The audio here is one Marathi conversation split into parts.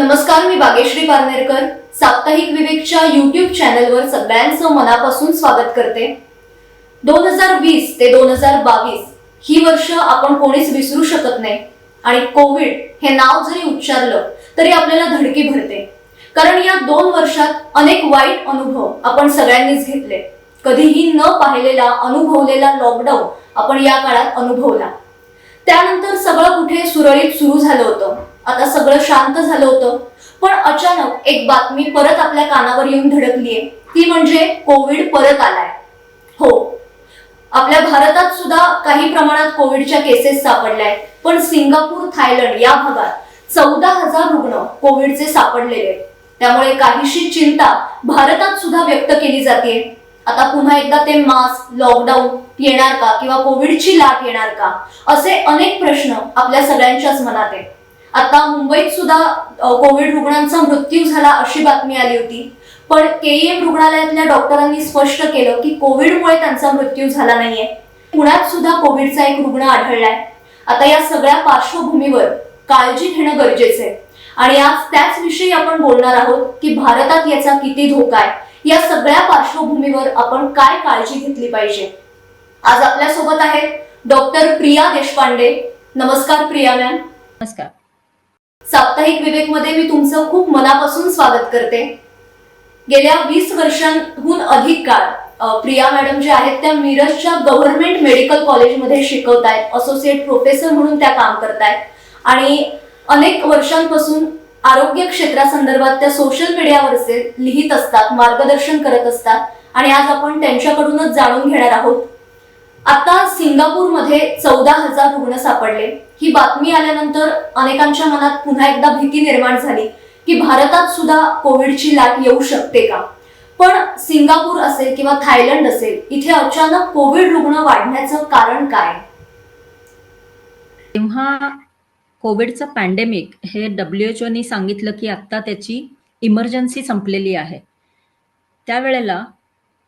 नमस्कार मी बागेश्री पारनेरकर. साप्ताहिक विवेकच्या युट्यूब चॅनलवर सगळ्यांचं मनापासून स्वागत करते. दोन हजार वीस ते दोन हजार बावीस ही वर्ष आपण कोणीच विसरू शकत नाही. आणि कोविड हे नाव जरी उच्चारलं तरी आपल्याला धडकी भरते. कारण या दोन वर्षात अनेक वाईट अनुभव आपण सगळ्यांनीच घेतले. कधीही न पाहिलेला अनुभवलेला लॉकडाऊन आपण या काळात अनुभवला. त्यानंतर सगळं कुठे सुरळीत सुरू झालं होतं? आता सगळं शांत झालं होतं. पण अचानक एक बातमी परत आपल्या कानावर येऊन धडकलीये. ती म्हणजे कोविड परत आलाय. हो. आपल्या भारतात सुद्धा काही प्रमाणात कोविडच्या केसेस सापडल्या आहेत पण सिंगापूर थायलंड या भागात चौदा हजार रुग्ण कोविडचे सापडलेले. त्यामुळे काहीशी चिंता भारतात सुद्धा व्यक्त केली जाते आता पुन्हा एकदा ते मास्क लॉकडाऊन येणार का? किंवा कोविडची लाट येणार का? असे अनेक प्रश्न आपल्या सगळ्यांच्याच मनात आहे आता मुंबईत सुद्धा कोविड रुग्णांचा मृत्यू झाला अशी बातमी आली होती. पण केईएम रुग्णालयातल्या डॉक्टरांनी स्पष्ट केलं की कोविडमुळे त्यांचा मृत्यू झाला नाहीये. पुण्यात सुद्धा कोविडचा एक रुग्ण आढळलाय. आता या सगळ्या पार्श्वभूमीवर काळजी घेणं गरजेचं आहे. आणि आज त्याच विषयी आपण बोलणार आहोत की भारतात याचा किती धोका आहे. या सगळ्या पार्श्वभूमीवर आपण काय काळजी घेतली पाहिजे? आज आपल्यासोबत आहेत डॉक्टर प्रिया देशपांडे. नमस्कार प्रिया मॅम. नमस्कार. साप्ताहिक विवेकमध्ये मी तुमचं खूप मनापासून स्वागत करते. गेल्या वीस वर्षांहून अधिक काळ प्रिया मॅडम ज्या आहेत त्या मिरजच्या गव्हर्नमेंट मेडिकल कॉलेजमध्ये शिकवत आहेत असोसिएट प्रोफेसर म्हणून त्या काम करतायत. आणि अनेक वर्षांपासून आरोग्य क्षेत्रासंदर्भात त्या सोशल मीडियावरचे लिहित असतात मार्गदर्शन करत असतात. आणि आज आपण त्यांच्याकडूनच जाणून घेणार आहोत. आता सिंगापूरमध्ये चौदा हजार रुग्ण सापडले. ही बातमी आल्यानंतर अनेकांच्या मनात पुन्हा एकदा भीती निर्माण झाली की भारतात सुद्धा कोविडची लाट येऊ शकते का? पण सिंगापूर असेल किंवा थायलंड असेल इथे अचानक कोविड रुग्ण वाढण्याचं कारण काय? तेव्हा कोविडचं पॅन्डेमिक हे डब्ल्यूएचओनी सांगितलं की आत्ता त्याची इमर्जन्सी संपलेली आहे त्यावेळेला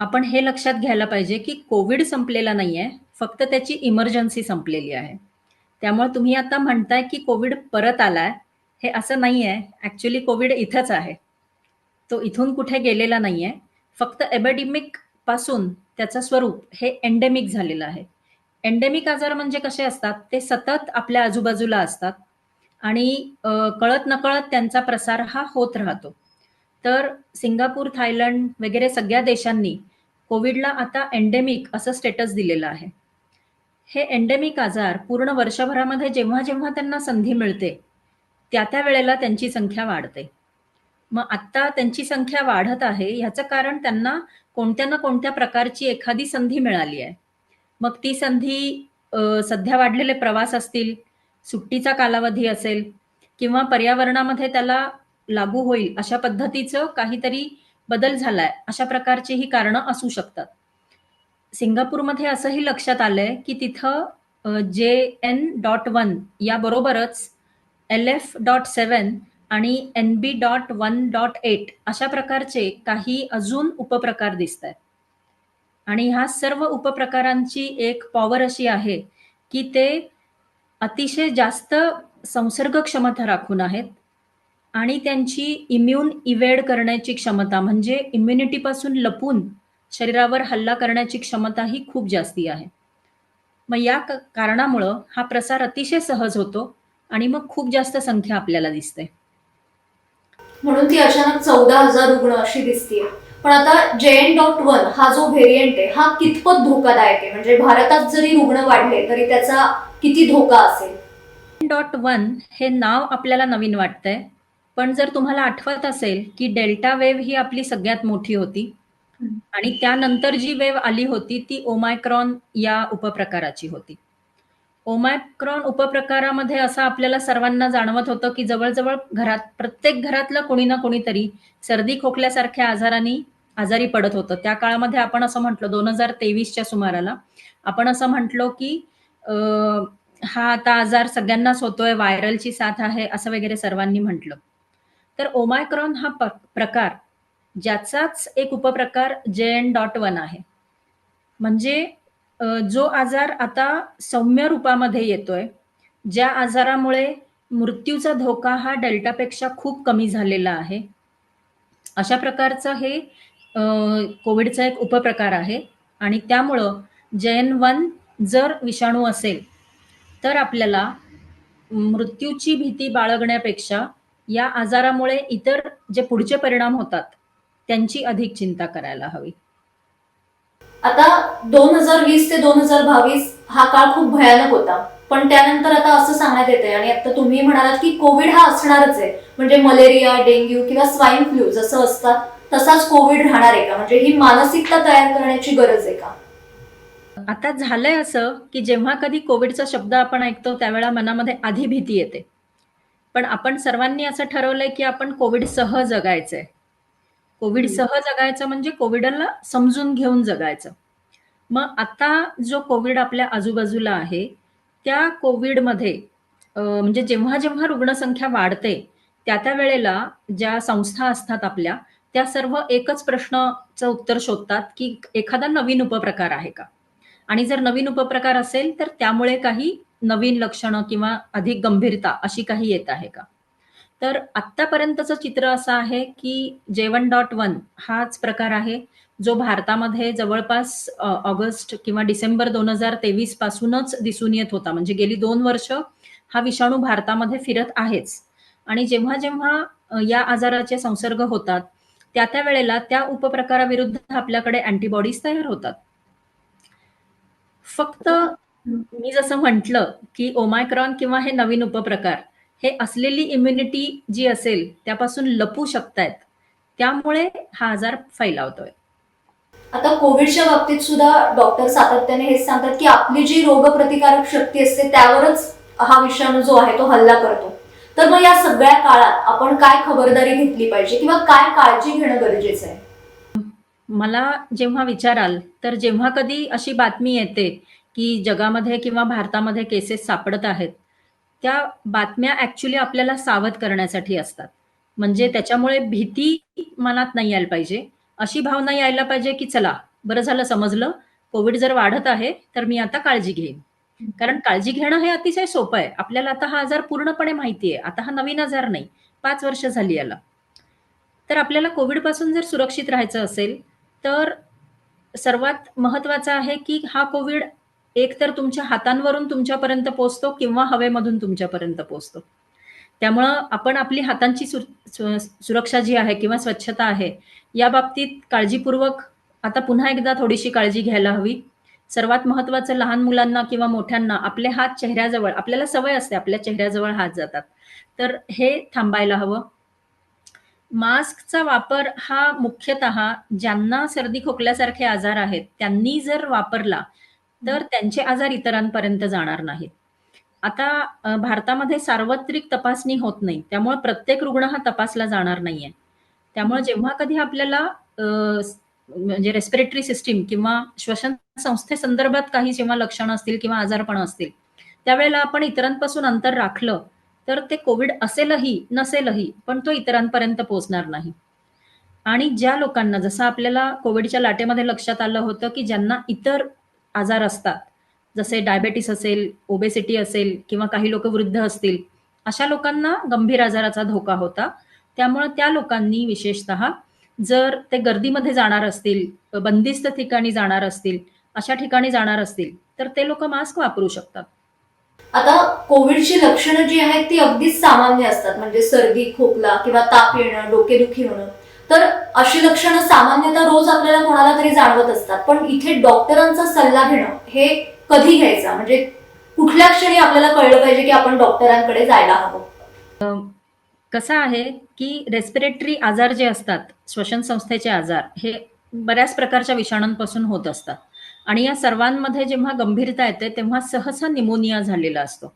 आपण हे लक्षात घ्यायला पाहिजे की कोविड संपलेला नाही आहे फक्त त्याची इमर्जन्सी संपलेली आहे. त्यामुळे तुम्ही आता म्हणताय की कोविड परत आलाय. हे असं नाही आहे ॲक्च्युली कोविड इथंच आहे. तो इथून कुठे गेलेला नाही आहे फक्त एबेडिमिकपासून त्याचं स्वरूप हे एंडेमिक झालेलं आहे. एंडेमिक आजार म्हणजे कसे असतात? ते सतत आपल्या आजूबाजूला असतात. आणि कळत नकळत त्यांचा प्रसार हा होत राहतो. तर सिंगापूर थायलंड वगैरे सगळ्या देशांनी कोविडला आता एंडेमिक असं स्टेटस दिलेलं आहे. हे एंडेमिक आजार पूर्ण वर्षभरामध्ये जेव्हा जेव्हा त्यांना संधी मिळते त्या त्या वेळेला त्यांची संख्या वाढते. मग आत्ता त्यांची संख्या वाढत आहे ह्याचं कारण त्यांना कोणत्या ना कोणत्या प्रकारची एखादी संधी मिळाली आहे. मग ती संधी सध्या वाढलेले प्रवास असतील सुट्टीचा कालावधी असेल किंवा पर्यावरणामध्ये त्याला लागू होईल अशा पद्धतीचं काहीतरी बदल झालाय अशा प्रकारची ही कारणं असू शकतात. सिंगापूरमध्ये असंही लक्षात आलंय की तिथं जे एन डॉट वन याबरोबरच एल एफ डॉट सेवन आणि N B dot one dot eight अशा प्रकारचे काही अजून उपप्रकार दिसत आहेत आणि ह्या सर्व उपप्रकारांची एक पॉवर अशी आहे की ते अतिशय जास्त संसर्ग क्षमता राखून आहेत आणि त्यांची इम्युन इवेड करण्याची क्षमता म्हणजे इम्युनिटीपासून लपून शरीरावर हल्ला करण्याची क्षमता ही खूप जास्ती आहे. मग या कारणामुळं हा प्रसार अतिशय सहज होतो आणि मग खूप जास्त संख्या आपल्याला दिसते. म्हणून ती अचानक चौदा हजार रुग्ण अशी दिसतीये पण आता जे एन डॉट वन हा जो व्हेरियंट आहे हा कितपत धोकादायक आहे? म्हणजे भारतात जरी रुग्ण वाढले तरी त्याचा किती धोका असेल? डॉट वन हे नाव आपल्याला नवीन वाटतंय. पण जर तुम्हाला आठवत असेल की डेल्टा वेव्ह ही आपली सगळ्यात मोठी होती. आणि त्यानंतर जी वेव्ह आली होती ती ओमायक्रॉन या उपप्रकाराची होती. ओमायक्रॉन उपप्रकारामध्ये असं आपल्याला सर्वांना जाणवत होतं की जवळजवळ घरात प्रत्येक घरातलं कोणी ना कोणीतरी सर्दी खोकल्यासारख्या आजारांनी आजारी पडत होतं. त्या काळामध्ये आपण असं म्हटलं दोन हजार तेवीसच्या सुमाराला आपण असं म्हटलो की हा आता आजार सगळ्यांनाच होतोय व्हायरलची साथ आहे असं वगैरे सर्वांनी म्हटलं. तर ओमायक्रॉन हा प्रकार ज्याचाच एक उपप्रकार जे एन डॉट वन आहे. म्हणजे जो आजार आता सौम्य रूपामध्ये येतोय ज्या आजारामुळे मृत्यूचा धोका हा डेल्टापेक्षा खूप कमी झालेला आहे. अशा प्रकारचं हे कोविडचा एक उपप्रकार आहे. आणि त्यामुळं जैन वन जर विषाणू असेल तर आपल्याला मृत्यूची भीती बाळगण्यापेक्षा या आजारामुळे इतर जे पुढचे परिणाम होतात त्यांची अधिक चिंता करायला हवी. आता दोन हजार वीस ते दोन हजार बावीस हा काळ खूप भयानक होता. पण त्यानंतर आता असं सांगण्यात येते आणि आता तुम्ही म्हणालात की कोविड हा असणारच आहे. म्हणजे मलेरिया डेंग्यू किंवा स्वाईन फ्लू जसं असतात तसाच कोविड राहणार आहे का? म्हणजे ही मानसिकता तयार करण्याची गरज आहे का? आता झालंय असं की जेव्हा कधी कोविडचा शब्द आपण ऐकतो त्यावेळेला मनामध्ये आधी भीती येते. पण आपण सर्वांनी असं ठरवलंय की आपण कोविड सह जगायचंय. कोविड सह जगायचं म्हणजे कोविडला समजून घेऊन जगायचं. मग आता जो कोविड आपल्या आजूबाजूला आहे त्या कोविडमध्ये म्हणजे जेव्हा जेव्हा रुग्णसंख्या वाढते त्या त्या वेळेला ज्या संस्था असतात आपल्या त्या सर्व एकच प्रश्नाचं उत्तर शोधतात की एखादा नवीन उपप्रकार आहे का? आणि जर नवीन उपप्रकार असेल तर त्यामुळे काही नवीन लक्षणं किंवा अधिक गंभीरता अशी काही येत आहे का? तर आत्तापर्यंतचं चित्र असं आहे की जेवन डॉट वन हाच प्रकार आहे जो भारतामध्ये जवळपास ऑगस्ट किंवा डिसेंबर दोन हजार तेवीस पासूनच दिसून येत होता. म्हणजे गेली दोन वर्ष हा विषाणू भारतामध्ये फिरत आहेच. आणि जेव्हा जेव्हा या आजाराचे संसर्ग होतात त्या त्या वेळेला त्या उपप्रकाराविरुद्ध आपल्याकडे अँटीबॉडीज तयार होतात. फक्त मी जसं म्हटलं की ओमायक्रॉन किंवा हे नवीन उपप्रकार हे असलेली इम्युनिटी जी असेल त्यापासून लपू शकतायत. त्यामुळे हा आजार फैलावतोय. आता कोविडच्या बाबतीत सुद्धा डॉक्टर सातत्याने हेच सांगतात की आपली जी रोगप्रतिकारक शक्ती असते त्यावरच हा विषाणू जो आहे तो हल्ला करतो. तर मग या सगळ्या काळात आपण काय खबरदारी घेतली पाहिजे किंवा काय काळजी घेणं गरजेचं आहे? मला जेव्हा विचाराल तर जेव्हा कधी अशी बातमी येते की जगामध्ये किंवा भारतामध्ये केसेस सापडत आहेत त्या बातम्या ऍक्च्युली आपल्याला सावध करण्यासाठी असतात. म्हणजे त्याच्यामुळे भीती मनात नाही यायला पाहिजे. अशी भावना यायला पाहिजे की चला बरं झालं समजलं कोविड जर वाढत आहे तर मी आता काळजी घेईन. कारण काळजी घेणं हे अतिशय सोपं आहे. आपल्याला आता हा आजार पूर्णपणे माहिती आहे आता हा नवीन आजार नाही. पाच वर्ष झाली याला. तर आपल्याला कोविडपासून जर सुरक्षित राहायचं असेल तर सर्वात महत्वाचं आहे की हा कोविड एक तर तुमच्या हातांवरून तुमच्यापर्यंत पोहोचतो किंवा हवेमधून तुमच्यापर्यंत पोहोचतो. त्यामुळं आपण आपली हातांची सुर- सु- सुरक्षा जी आहे किंवा स्वच्छता आहे या बाबतीत काळजीपूर्वक आता पुन्हा एकदा थोडीशी काळजी घ्यायला हवी. सर्वात महत्वाचं लहान मुलांना किंवा मोठ्यांना आपले हात चेहऱ्याजवळ आपल्याला सवय असते आपल्या चेहऱ्याजवळ हात जातात. तर हे थांबायला हवं. मास्कचा वापर हा मुख्यतः ज्यांना सर्दी खोकल्यासारखे आजार आहेत त्यांनी जर वापरला तर त्यांचे आजार इतरांपर्यंत जाणार नाहीत. आता भारतामध्ये सार्वत्रिक तपासणी होत नाही. त्यामुळे प्रत्येक रुग्ण हा तपासला जाणार नाहीये. त्यामुळे जेव्हा कधी आपल्याला म्हणजे रेस्पिरेटरी सिस्टीम किंवा श्वसन संस्थेसंदर्भात काही जेव्हा लक्षणं असतील किंवा आजारपण असतील त्यावेळेला आपण इतरांपासून अंतर राखलं तर ते कोविड असेलही नसेलही पण तो इतरांपर्यंत पोहोचणार नाही. आणि ज्या लोकांना जसं आपल्याला कोविडच्या लाटेमध्ये लक्षात आलं होतं की ज्यांना इतर आजार असतात. जसे डायबेटीस असेल ओबेसिटी असेल किंवा काही लोक वृद्ध असतील अशा लोकांना गंभीर आजाराचा धोका होता. त्यामुळे त्या लोकांनी विशेषतः जर ते गर्दीमध्ये जाणार असतील बंदिस्त ठिकाणी जाणार असतील अशा ठिकाणी जाणार असतील तर ते लोक मास्क वापरू शकतात. आता कोविडची लक्षणं जी आहेत ती अगदीच सामान्य असतात. म्हणजे सर्दी खोकला किंवा ताप येणं डोकेदुखी होणं. तर अशी लक्षणं सामान्यतः रोज आपल्याला कोणाला तरी जाणवत असतात. पण इथे डॉक्टरांचा सल्ला घेणं हे कधी घ्यायचा? म्हणजे कुठल्या क्षणी आपल्याला कळलं पाहिजे की आपण डॉक्टरांकडे जायला हवं? कसं आहे की रेस्पिरेटरी आजार जे असतात श्वसन संस्थेचे आजार हे बऱ्याच प्रकारच्या विषाणूंपासून होत असतात. आणि या सर्वांमध्ये जेव्हा गंभीरता येते तेव्हा सहसा निमोनिया झालेला असतो.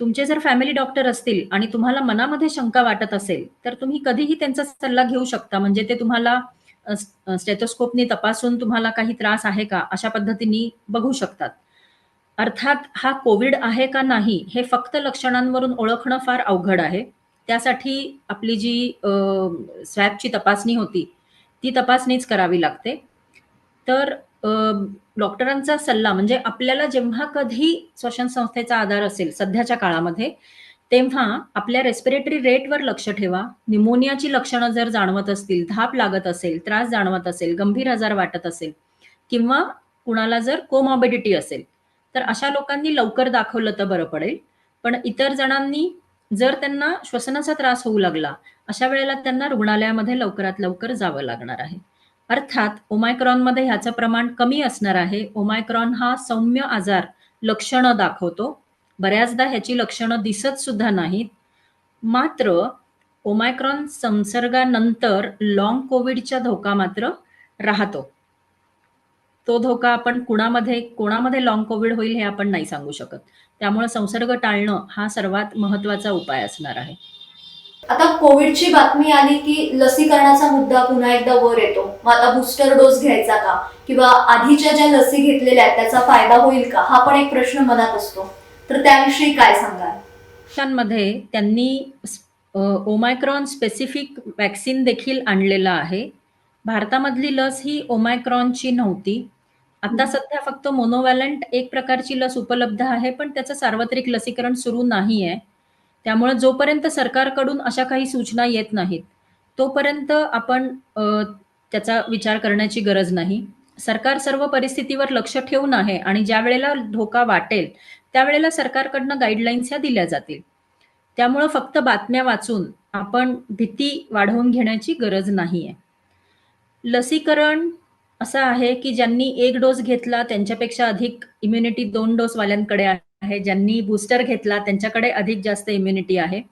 तुमचे जर फॅमिली डॉक्टर असतील आणि तुम्हाला मनामध्ये शंका वाटत असेल तर तुम्ही कधीही त्यांचा सल्ला घेऊ शकता. म्हणजे ते तुम्हाला स्टेथोस्कोपने तपासून तुम्हाला काही त्रास आहे का अशा पद्धतीने बघू शकतात. अर्थात हा कोविड आहे का नाही हे फक्त लक्षणांवरून ओळखणं फार अवघड आहे. त्यासाठी आपली जी स्वॅबची तपासणी होती ती तपासणीच करावी लागते. तर डॉक्टरांचा सल्ला म्हणजे आपल्याला जेव्हा कधी श्वसन संस्थेचा आधार असेल सध्याच्या काळामध्ये तेव्हा आपल्या रेस्पिरेटरी रेटवर लक्ष ठेवा. निमोनियाची लक्षणं जर जाणवत असतील धाप लागत असेल त्रास जाणवत असेल गंभीर आजार वाटत असेल किंवा कुणाला जर कोमॉबिडिटी असेल तर अशा लोकांनी लवकर दाखवलं तर बरं पडेल. पण इतर जणांनी जर त्यांना श्वसनाचा त्रास होऊ लागला अशा वेळेला त्यांना रुग्णालयामध्ये लवकरात लवकर जावं लागणार आहे. अर्थात ओमायक्रॉनमध्ये ह्याचं प्रमाण कमी असणार आहे. ओमायक्रॉन हा सौम्य आजार लक्षणं दाखवतो. बऱ्याचदा ह्याची लक्षणं दिसत सुद्धा नाहीत. मात्र ओमायक्रॉन संसर्गानंतर लॉंग कोविडचा धोका मात्र राहतो. तो धोका आपण कुणामध्ये कोणामध्ये लॉंग कोविड होईल हे आपण नाही सांगू शकत. त्यामुळे संसर्ग टाळणं हा सर्वात महत्त्वाचा उपाय असणार आहे. आता कोविडची बातमी आली की लसीकरणाचा मुद्दा पुन्हा एकदा वर येतो. मग आता बुस्टर डोस घ्यायचा का? किंवा आधीच्या ज्या लसी घेतलेल्या आहेत त्याचा फायदा होईल का? हा पण एक प्रश्न मनात असतो. तर त्याविषयी काय सांगाल? त्यांनी ओमायक्रॉन स्पेसिफिक वॅक्सिन देखील आणलेलं आहे. भारतामधली लस ही ओमायक्रॉनची नव्हती. आता सध्या फक्त मोनोवॅलंट एक प्रकारची लस उपलब्ध आहे पण त्याचं सार्वत्रिक लसीकरण सुरू नाही आहे त्यामुळे जोपर्यंत सरकारकडून अशा काही सूचना येत नाहीत तोपर्यंत आपण त्याचा विचार करण्याची गरज नाही. सरकार सर्व परिस्थितीवर लक्ष ठेवून आहे आणि ज्या वेळेला धोका वाटेल त्यावेळेला सरकारकडनं गाईडलाईन्स ह्या दिल्या जातील. त्यामुळं फक्त बातम्या वाचून आपण भीती वाढवून घेण्याची गरज नाहीये. लसीकरण असं आहे की ज्यांनी एक डोस घेतला त्यांच्यापेक्षा अधिक इम्युनिटी दोन डोस वाल्यांकडे आहे ज्यांनी बूस्टर घेतला त्यांच्याकडे अधिक जास्त इम्युनिटी आहे.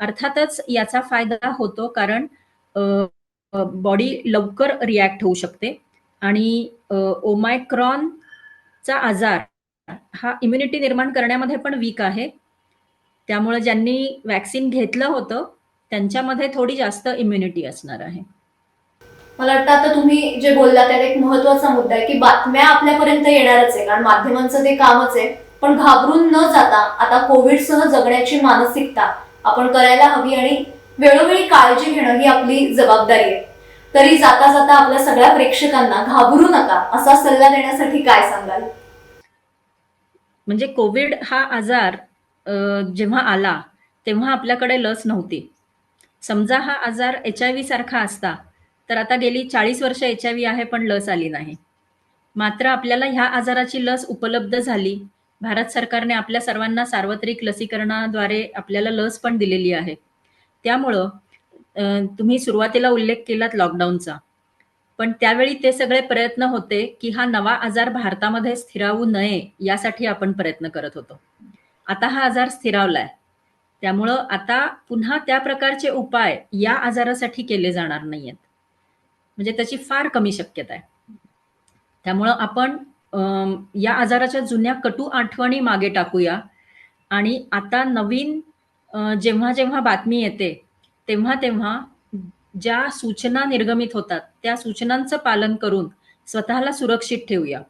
अर्थातच याचा फायदा होतो कारण बॉडी लवकर रिॲक्ट होऊ शकते आणि ओमायक्रॉनचा आजार हा इम्युनिटी निर्माण करण्यामध्ये पण वीक आहे. त्यामुळे ज्यांनी वॅक्सिन घेतलं होतं त्यांच्यामध्ये थोडी जास्त इम्युनिटी असणार आहे. मला वाटतं आता तुम्ही जे बोलला त्यात एक महत्त्वाचा मुद्दा आहे की बातम्या आपल्यापर्यंत येणारच आहे कारण माध्यमांचं ते कामच आहे. पण घाबरून न जाता आता कोविडसह जगण्याची मानसिकता आपण करायला हवी आणि वेळोवेळी काळजी घेणं ही आपली जबाबदारी आहे. तरी जाता जाता आपल्या सगळ्या प्रेक्षकांना घाबरू नका असा सल्ला देण्यासाठी काय सांगाल? म्हणजे कोविड हा आजार जेव्हा आला तेव्हा आपल्याकडे लस नव्हती. समजा हा आजार एच आय व्ही सारखा असता तर आता गेली चाळीस वर्ष एच आय व्ही आहे पण लस आली नाही. मात्र आपल्याला ह्या आजाराची लस उपलब्ध झाली. भारत सरकारने आपल्या सर्वांना सार्वत्रिक लसीकरणाद्वारे आपल्याला लस पण दिलेली आहे. त्यामुळं तुम्ही सुरुवातीला उल्लेख केलात लॉकडाऊनचा पण त्यावेळी ते सगळे प्रयत्न होते की हा नवा आजार भारतामध्ये स्थिरावू नये यासाठी आपण प्रयत्न करत होतो. आता हा आजार स्थिरावलाय. त्यामुळं आता पुन्हा त्या प्रकारचे उपाय या आजारासाठी केले जाणार नाहीयेत. म्हणजे त्याची फार कमी शक्यता आहे. त्यामुळं आपण या आजाराच्या जुन्या कटू आठवणी मागे टाकूया. आणि आता नवीन जेव्हा जेव्हा बातमी येते तेव्हा तेव्हा ज्या सूचना निर्गमित होतात त्या सूचनांचं पालन करून स्वतःला सुरक्षित ठेवूया.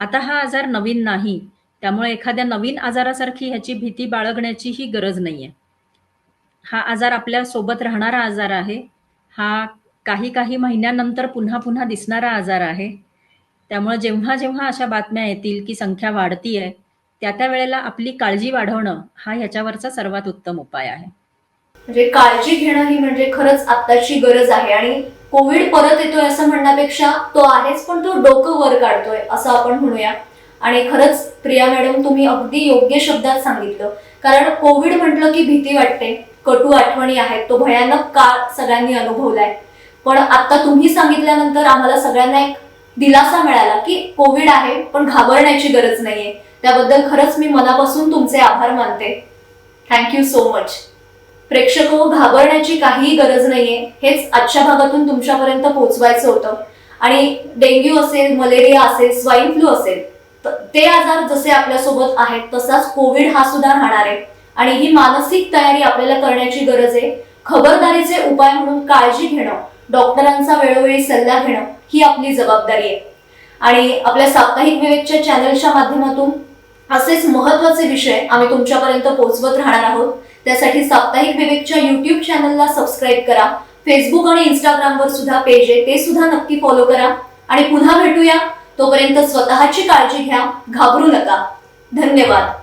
आता हा आजार नवीन नाही त्यामुळे एखाद्या नवीन आजारासारखी ह्याची भीती बाळगण्याचीही गरज गरज नाहीये. हा आजार आपल्यासोबत राहणारा आजार आहे. हा काही काही महिन्यानंतर पुन्हा पुन्हा दिसणारा आजार आहे. त्यामुळे जेव्हा जेव्हा अशा बातम्या येतील की संख्या वाढतीये त्या त्या वेळेला आपली काळजी वाढवणं हा ह्याच्यावरचा सर्वात उत्तम उपाय आहे. म्हणजे काळजी घेणं ही म्हणजे खरंच आत्ताची गरज आहे आणि कोविड परत येतोय असं म्हणण्यापेक्षा तो आहेच पण तो डोकं वर काढतोय असं आपण म्हणूया. आणि खरंच प्रिया मॅडम तुम्ही अगदी योग्य शब्दात सांगितलं. कारण कोविड म्हटलं की भीती वाटते कटू आठवणी आहेत तो भयानक काळ सगळ्यांनी अनुभवलाय. पण आता तुम्ही सांगितल्यानंतर आम्हाला सगळ्यांना एक दिलासा मिळाला की कोविड आहे पण घाबरण्याची गरज नाहीये. त्याबद्दल खरंच मी मनापासून तुमचे आभार मानते. थँक्यू सो मच प्रेक्षक घाबरण्याची काहीही गरज नाहीये हेच आजच्या भागातून तुमच्यापर्यंत पोहोचवायचं होतं. आणि डेंग्यू असेल मलेरिया असेल स्वाईन फ्लू असेल ते आजार जसे आपल्यासोबत आहेत तसाच कोविड हा सुद्धा राहणार आहे. आणि ही मानसिक तयारी आपल्याला करण्याची गरज आहे. खबरदारीचे उपाय म्हणून काळजी घेणं डॉक्टरांचा वेळोवेळी सल्ला घेणं ही आपली जबाबदारी आहे. आणि आपल्या साप्ताहिक विवेकच्या चॅनलच्या माध्यमातून असेच महत्त्वाचे विषय आम्ही तुमच्यापर्यंत पोहोचवत राहणार आहोत. त्यासाठी साप्ताहिक विवेकच्या युट्यूब चॅनलला सबस्क्राईब करा. फेसबुक आणि इंस्टाग्रामवर सुद्धा पेज आहे ते सुद्धा नक्की फॉलो करा. आणि पुन्हा भेटूया. तोपर्यंत स्वतःची काळजी घ्या घाबरू नका. धन्यवाद.